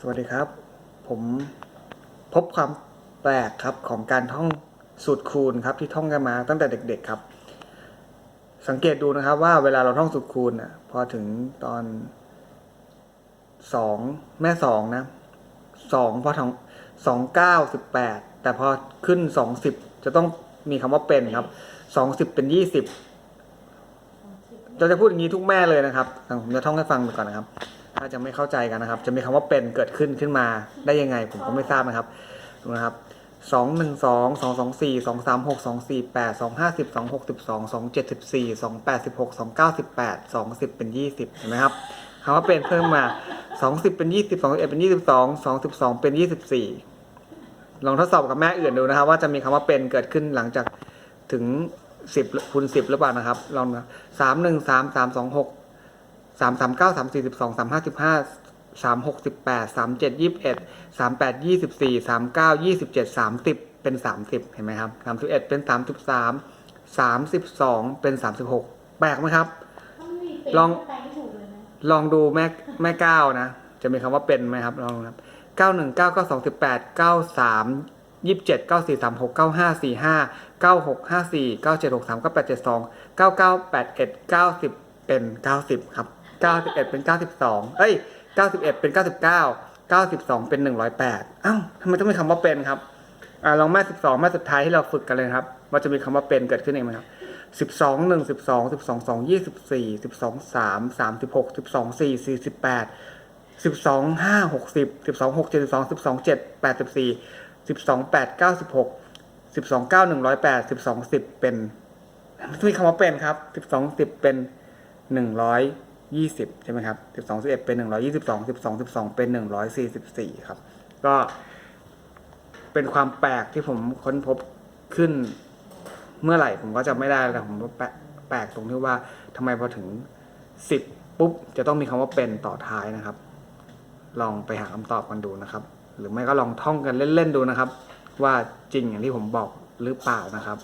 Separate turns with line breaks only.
สวัสดีครับ ผมพบความแปลกครับของการท่องสูตรคูณครับที่ท่องกันมาตั้งแต่เด็ก ๆครับ สังเกตดูนะครับว่าเวลาเราท่องสูตรคูณน่ะพอถึงตอนสองแม่สองนะสองพอถึงสองเก้าสิบแปดแต่พอขึ้นสองสิบจะต้องมีคำว่าเป็นครับสองสิบเป็นยี่สิบเราจะพูดอย่างนี้ทุกแม่เลยนะครับผมจะท่องให้ฟังก่อนนะครับ ถ้าจะไม่เข้าใจกันนะครับ จะมีคำว่าเป็นเกิดขึ้นขึ้นมาได้ยังไง ผมก็ไม่ทราบนะครับดูนะครับสองหนึ่งสองสองสองสี่สองสามหกสองสี่แปดสองห้าสิบสองหกสิบสองสองเจ็ดสิบสี่สองแปดสิบหกสองเก้าสิบแปดสองสิบเป็นยี่สิบเห็นไหมครับคำว่าเป็นเพิ่มมาสองสิบเป็นยี่สิบสองเอ็ดเป็นยี่สิบสองสองสิบสองเป็นยี่สิบสี่ลองทดสอบกับแม่อื่นดูนะครับ ว่าจะมีคำว่าเป็นเกิดขึ้นหลังจากถึงสิบคูณสิบหรือเปล่านะครับลองนะสามหนึ่งสามสามสองหก สามสามเก้าสามสี่สิบสองสามห้าสิบห้าสามหกสิบแปดสามเจ็ดยี่สิบเอ็ดสามแปดยี่สิบสี่สามเก้ายี่สิบเจ็ดสามสิบเป็นสามสิบเห็นไหมครับสามสิบเอ็ดเป็นสามสิบสามสามสิบสองเป็นสามสิบหกแปลกไหมครับ ลอง
แปลไม่ถูกเลยนะ
ลองดูแม่แม่เก้านะ จะมีคำว่าเป็นไหมครับลองดูครับเก้าหนึ่งเก้าเก้าสองสิบแปดเก้าสามยี่สิบเจ็ดเก้าสี่สามหกเก้าห้าสี่ห้าเก้าหกห้าสี่เก้าเจ็ดหกสามเก้าแปดเจ็ดสองเก้าเก้าแปดเอ็ดเก้าสิบเป็นเก้าสิบครับ เก้าสิบเอ็ดเป็นเก้าสิบสองเอ้ยเก้าสิบเอ็ดเป็นเก้าสิบเก้าเก้าสิบสองเป็นหนึ่งร้อยแปดอ้าวทำไมต้องมีคำว่าเป็นครับอ่าลองแม่สิบสองแม่สุดท้ายที่เราฝึกกันเลยครับว่าจะมีคำว่าเป็นเกิดขึ้นเองไหมครับสิบสองหนึ่งสิบสองสิบสองสองยี่สิบสี่สิบสองสามสามสิบหกสิบสองสี่สี่สิบแปดสิบสองห้าหกสิบสิบสองหกเจ็ดสิบสองสิบสองเจ็ดแปดสิบสี่สิบสองแปดเก้าสิบหกสิบสองเก้าหนึ่งร้อยแปดสิบสองสิบเป็นม่มีคำว่าเป็นครับสิบสองสิบเป็นหนึ่งร้อย ยี่สิบใช่ไหมครับสิบสองสิบเอ็ดเป็นหนึ่งร้อยี่สิบสองสิบสองสิบสองเป็นหนึ่งร้อยสี่สิบสี่ครับ ก็เป็นความแปลกที่ผมค้นพบขึ้นเมื่อไหร่ผมก็จะไม่ได้แต่ผมแปลกแปลกตรงที่ว่าทำไมพอถึงสิบปุ๊บ จะต้องมีคำว่าเป็นต่อท้ายนะครับ ลองไปหาคำตอบกันดูนะครับ หรือไม่ก็ลองท่องกันเล่นๆดูนะครับ ว่าจริงอย่างที่ผมบอกหรือเปล่านะครับ